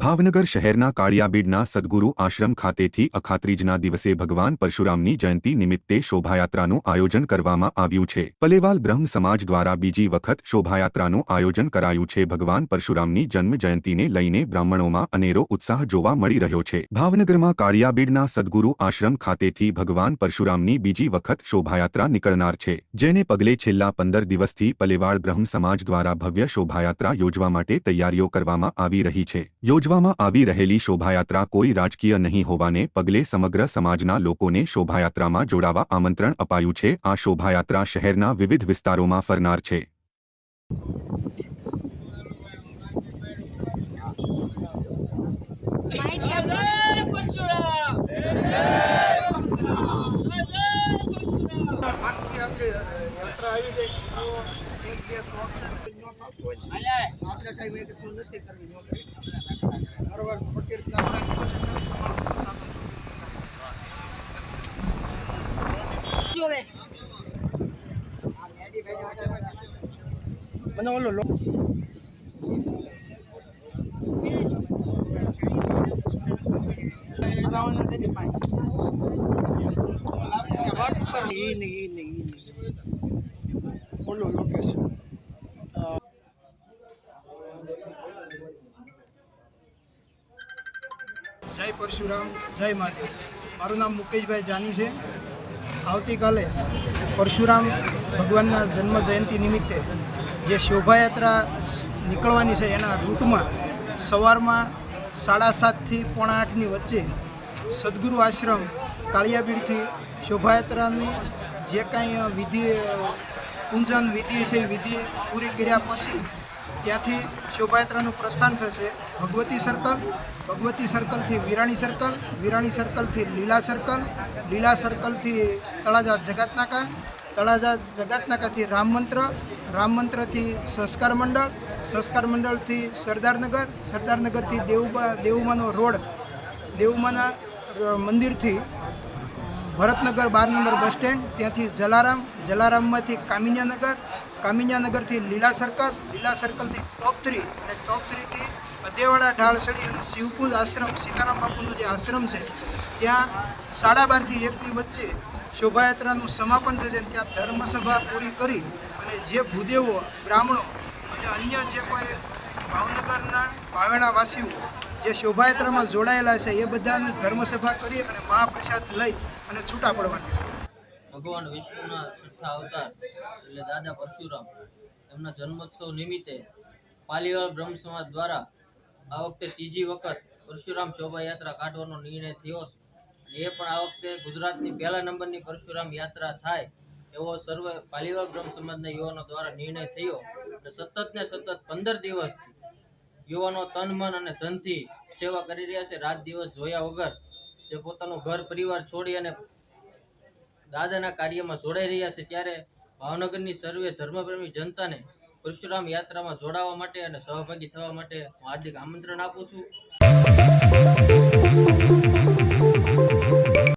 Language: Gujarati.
ભાવનગર શહેરના કાળિયાબીડના સદગુરુ આશ્રમ ખાતેથી અખાત્રીજના દિવસે ભગવાન પરશુરામની જયંતિ નિમિત્તે શોભાયાત્રાનું આયોજન કરવામાં આવ્યું છે. પલેવાલ બ્રહ્મ સમાજ દ્વારા બીજી વખત શોભાયાત્રાનું આયોજન કરાયું છે. ભગવાન પરશુરામની જન્મ જયંતિને લઈને બ્રાહ્મણોમાં અનેરો ઉત્સાહ જોવા મળી રહ્યો છે. ભાવનગરમાં કાળિયાબીડના સદગુરુ આશ્રમ ખાતેથી ભગવાન પરશુરામની બીજી વખત શોભાયાત્રા નીકળનાર છે. જેને પગલે છેલ્લા પંદર દિવસથી પલેવાળ બ્રહ્મ સમાજ દ્વારા ભવ્ય શોભાયાત્રા યોજવા માટે તૈયારીઓ કરવામાં આવી રહી છે. યોજવામાં આવી રહેલી શોભાયાત્રા કોઈ રાજકીય નહીં હોવાને પગલે સમગ્ર સમાજના લોકોને શોભાયાત્રામાં જોડાવા આમંત્રણ અપાયું છે. આ શોભાયાત્રા શહેરના વિવિધ વિસ્તારોમાં ફરનાર છે. માહિતી જય પરશુરામ જય કઈ મેં નથી કરવી નોકરી બરોબર જોવે. મને ઓલો લો નહીં છે ને પાંચ. કે વાત ઉપર ઈ નહીં, ઈ નહીં, ઈ નહીં. ઓલો લોકેશન જય પરશુરામ, જય માતા મારું નામ મુકેશભાઈ જાની છે. આવતીકાલે પરશુરામ ભગવાનના જન્મ જયંતિ નિમિત્તે જે શોભાયાત્રા નીકળવાની છે એના રૂટમાં સવારમાં સાડા સાતથી પોણા આઠની વચ્ચે સદગુરુ આશ્રમ કાળિયાબીડથી શોભાયાત્રાની જે કાંઈ વિધિ પૂંજન વિધિ છે વિધિ પૂરી કર્યા પછી ત્યાંથી શોભાયાત્રાનું પ્રસ્થાન થશે. ભગવતી સર્કલ ભગવતી સર્કલથી વિરાણી સર્કલ વિરાણી સર્કલથી લીલા સર્કલ લીલા સર્કલથી તળાજા જગાતનાકા, તળાજા જગાતનાકાથી રામ મંત્ર, રામ મંત્રથી સંસ્કાર મંડળ, સંસ્કાર મંડળથી સરદારનગર, સરદારનગરથી દેવુબા, દેવુમાનો રોડ, દેવુમાના મંદિરથી ભરતનગર બાર નંબર બસ સ્ટેન્ડ, ત્યાંથી જલારામ, જલારામમાંથી કામિન્યાનગર, કામિન્યાનગરથી લીલા સર્કલ, લીલા સર્કલથી ટોપ થ્રી અને ટોપ થ્રીથી અદેવાડા ઢાળસડી અને શિવકુંજ આશ્રમ, સીતારામ બાપુનો જે આશ્રમ છે, ત્યાં સાડા બારથી એકની વચ્ચે શોભાયાત્રાનું સમાપન થશે ત્યાં ધર્મસભા પૂરી કરી અને જે ભૂદેવો, બ્રાહ્મણો અને અન્ય જે કોઈ ભાવનગરના ભાવેણા વાસીઓ જે શોભાયાત્રામાં જોડાયેલા છે, એ બધાને ધર્મસભા કરી અને મહાપ્રસાદ લઈ અને છૂટા પડવાના છે. ભગવાન વિષ્ણુના છઠ્ઠા અવતાર, એટલે દાદા પરશુરામ, એમના જન્મોત્સવ નિમિત્તે પાલીવાલ બ્રહ્મ સમાજ દ્વારા આ વખતે ત્રીજી વખત પરશુરામ શોભાયાત્રા કાઢવાનો નિર્ણય થયો એ પણ આ વખતે ગુજરાતની પહેલા નંબરની પરશુરામ યાત્રા થાય એવો સર્વે પાલીવા બ્રહ્મ સમાજના યુવાનો દ્વારા નિર્ણય થયો અને સતત ને સતત પંદર દિવસથી યુવાનો તન, મન અને ધનથી સેવા કરી રહ્યા છે. રાત દિવસ જોયા વગર જે પોતાનું ઘર, પરિવાર છોડી અને દાદાના કાર્યમાં જોડાઈ રહ્યા છે, ત્યારે ભાવનગરની સર્વે ધર્મપ્રેમી જનતાને પરશુરામ યાત્રામાં જોડાવા માટે અને સહભાગી થવા માટે હું હાર્દિક આમંત્રણ આપું છું.